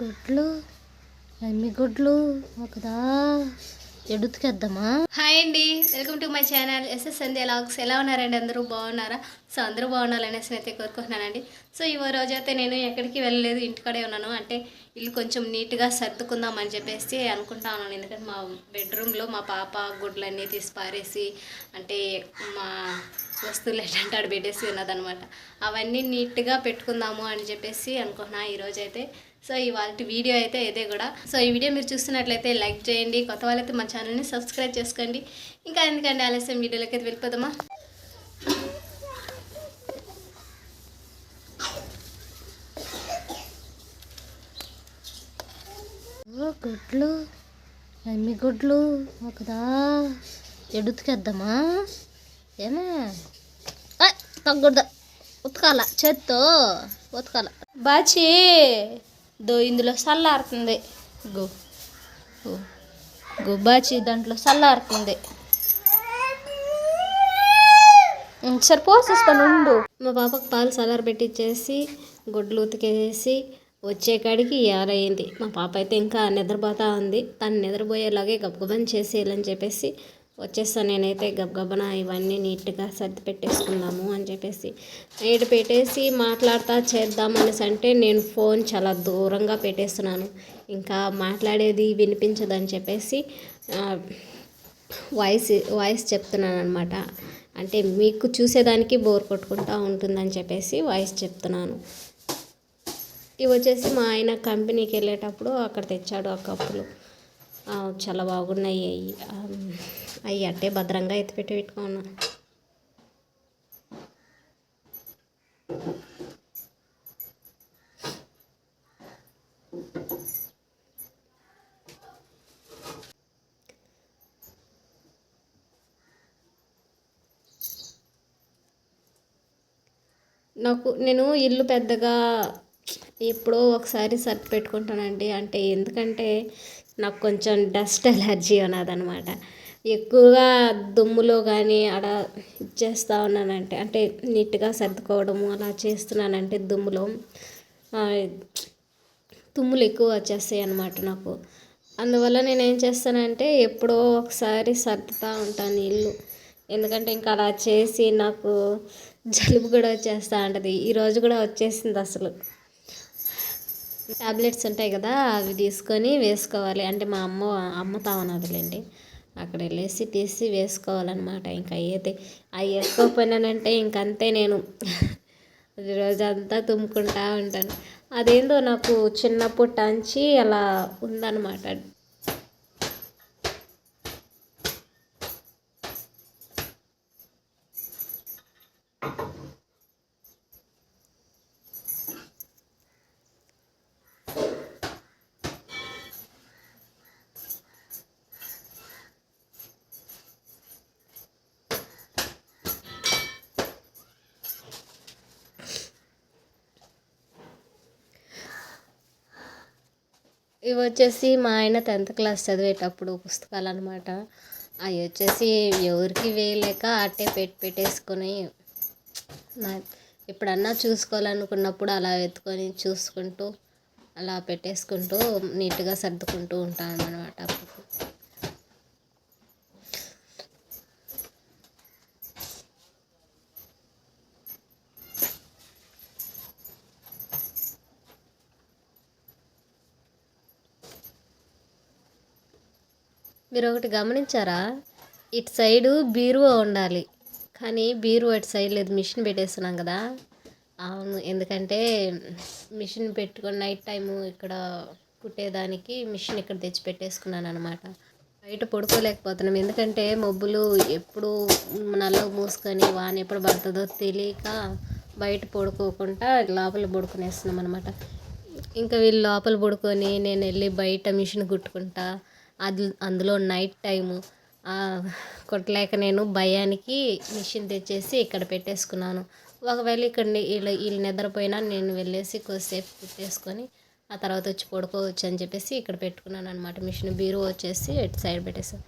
గుడ్లు ఎన్ని గుడ్లు ఒకదా ఎడుతుకేద్దామా? హాయ్ అండి welcome to my channel SS Sandhya vlogs. ఎలా ఉన్నారండి అందరూ? బాగున్నారా? సో అందరూ బాగున్నారనేసి అయితే కోరుకుంటున్నానండి. సో ఈ రోజు అయితే నేను ఎక్కడికి వెళ్ళలేదు ఇంటికాడే ఉన్నాను. అంటే ఇల్లు కొంచెం నీట్గా సర్దుకుందాం అని చెప్పేసి అనుకుంటా ఉన్నాను. ఎందుకంటే మా బెడ్రూమ్లో మా పాప గుడ్లన్నీ తీసి పారేసి అంటే మా వస్తువులు ఏంటంటే ఆడ పెట్టేసి ఉన్నదనమాట అవన్నీ నీట్గా పెట్టుకుందాము అని చెప్పేసి అనుకుంటున్నా. ఈరోజు అయితే సో ఇవాళ వీడియో అయితే ఇదే కూడా. సో ఈ వీడియో మీరు చూస్తున్నట్లయితే లైక్ చేయండి కొత్త వాళ్ళైతే మా ఛానల్ని సబ్స్క్రైబ్ చేసుకోండి. ఇంకా ఎందుకంటే ఆలస్యం వీడియోలోకి అయితే వెళ్ళిపోదామా? ఓ గుడ్లు ఎన్ని గుడ్లు ఒకదా ఎడుతుకేద్దామా? ఏమే? ఏయ్, తగ్గకూడదు ఉతకాల చేత్తో ఉతకాల. బాచి! దో ఇందులో చల్లారుతుంది గో గో గో బాచి దాంట్లో చల్లారుతుంది సరే పోసిస్తాను ఉండు. మా పాపకు పాలు చల్లారి పెట్టించేసి గుడ్లు ఉతికేసి వచ్చే కాడికి ఆరయింది మా పాప అయితే ఇంకా నిద్రపోతా ఉంది. తను నిద్రపోయేలాగే గబగబని చేసేయాలని చెప్పేసి వచ్చేస్తాను నేనైతే గబగబన ఇవన్నీ నీట్గా సర్ది పెట్టేసుకుందాము అని చెప్పేసి. నీట్ పెట్టేసి మాట్లాడతా చేద్దాం అనేసి అంటే నేను ఫోన్ చాలా దూరంగా పెట్టేస్తున్నాను. ఇంకా మాట్లాడేది వినిపించదని చెప్పేసి వాయిస్ వాయిస్ చెప్తున్నాను అనమాట అంటే మీకు చూసేదానికి బోర్ కొట్టుకుంటా ఉంటుందని చెప్పేసి వాయిస్ చెప్తున్నాను. ఇవి వచ్చేసి మా ఆయన కంపెనీకి వెళ్ళేటప్పుడు అక్కడ తెచ్చాడు ఆ కప్పులు. చాలా బాగున్నాయి. అవి అవి అట్టే భద్రంగా ఎత్తిపెట్టి పెట్టుకున్నా. నాకు నేను ఇల్లు పెద్దగా ఎప్పుడో ఒకసారి సర్ది పెట్టుకుంటానండి. అంటే ఎందుకంటే నాకు కొంచెం డస్ట్ ఎలర్జీ ఉన్నదనమాట ఎక్కువగా దుమ్ములో కానీ అలా చేస్తూ ఉన్నానంటే అంటే నీట్గా సర్దుకోవడము అలా చేస్తున్నానంటే దుమ్ములో తుమ్ములు ఎక్కువ వచ్చేస్తాయి అన్నమాట నాకు. అందువల్ల నేను ఏం చేస్తానంటే ఎప్పుడో ఒకసారి సర్దుతూ ఉంటాను ఇల్లు ఎందుకంటే ఇంకా అలా చేసి నాకు జలుబు కూడా వచ్చేస్తూ ఉంటుంది. ఈరోజు కూడా వచ్చేసింది అసలు. టాబ్లెట్స్ ఉంటాయి కదా అవి తీసుకొని వేసుకోవాలి. అంటే మా అమ్మ అమ్ముతా ఉన్నదిలేండి అక్కడ వెళ్ళేసి తీసి వేసుకోవాలన్నమాట. ఇంకా అయ్యేది అవి వేసుకోకపోయినానంటే ఇంకంతే నేను. రోజంతా తుమ్ముకుంటా ఉంటాను. అదేందో నాకు చిన్నప్పటి నుంచి అలా ఉందన్నమాట. ఇవి వచ్చేసి మా ఆయన టెన్త్ క్లాస్ చదివేటప్పుడు పుస్తకాలు అనమాట అవి వచ్చేసి ఎవరికి వేయలేక అట్టే పెట్టి పెట్టేసుకొని నా ఎప్పుడన్నా చూసుకోవాలనుకున్నప్పుడు అలా ఎత్తుకొని చూసుకుంటూ అలా పెట్టేసుకుంటూ నీట్గా సర్దుకుంటూ ఉంటాను అనమాట మీరు ఒకటి గమనించారా? ఇటు సైడు బీరువా ఉండాలి. కానీ బీరువా ఇటు సైడ్ లేదు. మిషన్ పెట్టేస్తున్నాం కదా. అవును. ఎందుకంటే మిషన్ పెట్టుకొని నైట్ టైము ఇక్కడ కుట్టేదానికి మిషన్ ఇక్కడ తెచ్చి పెట్టేసుకున్నాను అనమాట బయట పడుకోలేకపోతున్నాం. ఎందుకంటే మబ్బులు ఎప్పుడు నల్ల మూసుకొని వాన ఎప్పుడు పడుతుందో తెలియక బయట పడుకోకుండా లోపల పడుకునేస్తున్నాం అనమాట ఇంకా వీళ్ళు లోపల పడుకొని నేను వెళ్ళి బయట మిషన్ కుట్టుకుంటా అది అందులో నైట్ టైము కొట్టలేక నేను భయానికి మిషన్ తెచ్చేసి ఇక్కడ పెట్టేసుకున్నాను. ఒకవేళ ఇక్కడ వీళ్ళు వీళ్ళు నిద్రపోయినా నేను వెళ్ళేసి కొద్దిసేపు కుట్టేసుకొని ఆ తర్వాత వచ్చి పడుకోవచ్చు అని చెప్పేసి ఇక్కడ పెట్టుకున్నాను అనమాట మిషన్ బీరో వచ్చేసి ఇటు సైడ్ పెట్టేసాను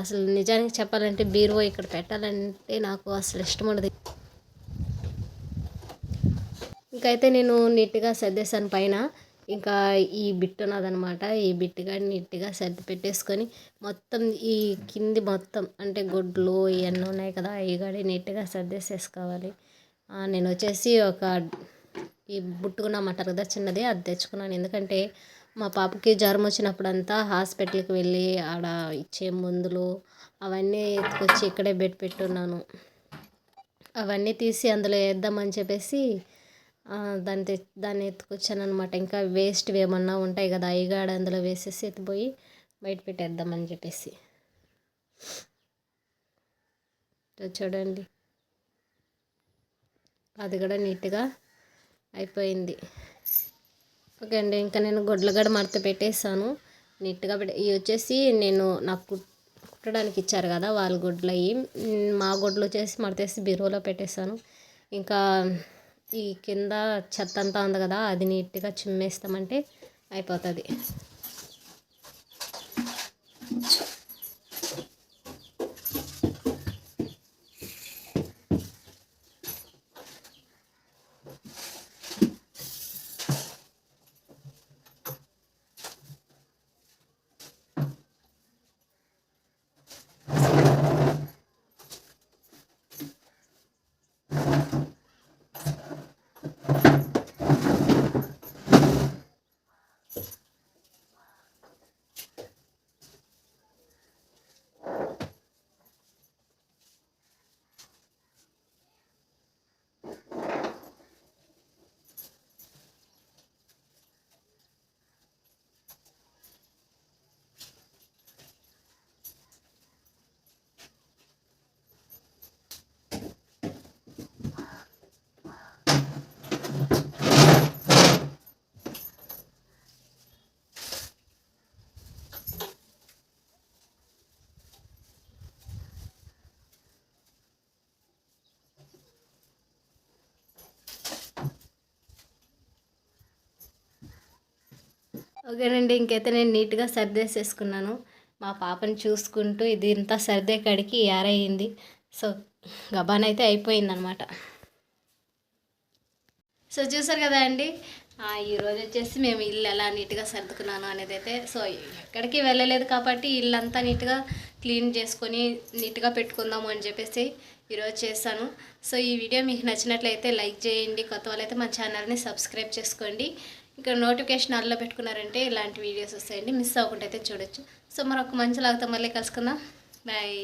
అసలు నిజానికి చెప్పాలంటే బీరో ఇక్కడ పెట్టాలంటే నాకు అసలు ఇష్టం ఉండదు. ఇంకైతే నేను నీట్గా సర్దేశాను పైన. ఇంకా ఈ బిట్ ఉన్నదనమాట ఈ బిట్టుగా నీట్గా సర్ది పెట్టేసుకొని మొత్తం ఈ కింది మొత్తం అంటే గుడ్లు ఇవన్నీ ఉన్నాయి కదా అవి కానీ నీట్గా సర్దేసేసుకోవాలి. నేను వచ్చేసి ఒక ఈ బుట్టుకున్నామంటారు కదా చిన్నది అది తెచ్చుకున్నాను. ఎందుకంటే మా పాపకి జ్వరం వచ్చినప్పుడంతా హాస్పిటల్కి వెళ్ళి ఆడ ఇచ్చే మందులు అవన్నీ ఎత్తుకొచ్చి ఇక్కడే బెడ్ పెట్టున్నాను. అవన్నీ తీసి అందులో వేద్దామని చెప్పేసి దాన్ని తె దాన్ని ఎత్తుకొచ్చాను అనమాట ఇంకా వేస్ట్ ఏమన్నా ఉంటాయి కదా అయిగాడ అందులో వేసేసి ఎత్తిపోయి బయట పెట్టేద్దామని చెప్పేసి. చూడండి. అది కూడా నీట్గా అయిపోయింది. ఓకే అండి ఇంకా నేను గొడ్ల గడ మడత పెట్టేసాను నీట్గా పెట్టే ఇవి వచ్చేసి నేను నాకు కుట్టడానికి ఇచ్చారు కదా వాళ్ళ గుడ్లు అవి మా గుడ్లు వచ్చేసి మడతేసి బీరువాలో పెట్టేశాను. ఇంకా ఈ కింద చెత్త అంతా ఉంది కదా అది నీట్గా చిమ్మేస్తామంటే అయిపోతుంది. ఓకేనండి ఇంకైతే నేను నీట్గా సర్దేసేసుకున్నాను. మా పాపని చూసుకుంటూ ఇది ఇంత సర్దే కాడికి ఏరయ్యింది సో గబానైతే అయిపోయిందనమాట సో చూసారు కదా అండి ఈరోజు వచ్చేసి మేము ఇల్లు ఎలా నీట్గా సర్దుకున్నాను అనేది అయితే సో ఎక్కడికి వెళ్ళలేదు కాబట్టి ఇల్లు అంతా నీట్గా క్లీన్ చేసుకొని నీట్గా పెట్టుకుందాము అని చెప్పేసి ఈరోజు చేశాను. సో ఈ వీడియో మీకు నచ్చినట్లయితే లైక్ చేయండి కొత్త వాళ్ళైతే మా ఛానల్ని సబ్స్క్రైబ్ చేసుకోండి. ఇక్కడ నోటిఫికేషన్ అల్లో పెట్టుకున్నారంటే ఇలాంటి వీడియోస్ వస్తాయండి. మిస్ అవ్వకుండా అయితే చూడొచ్చు. సో మరొక మంచి లాగుతాం మళ్ళీ కలుసుకుందాం. బాయ్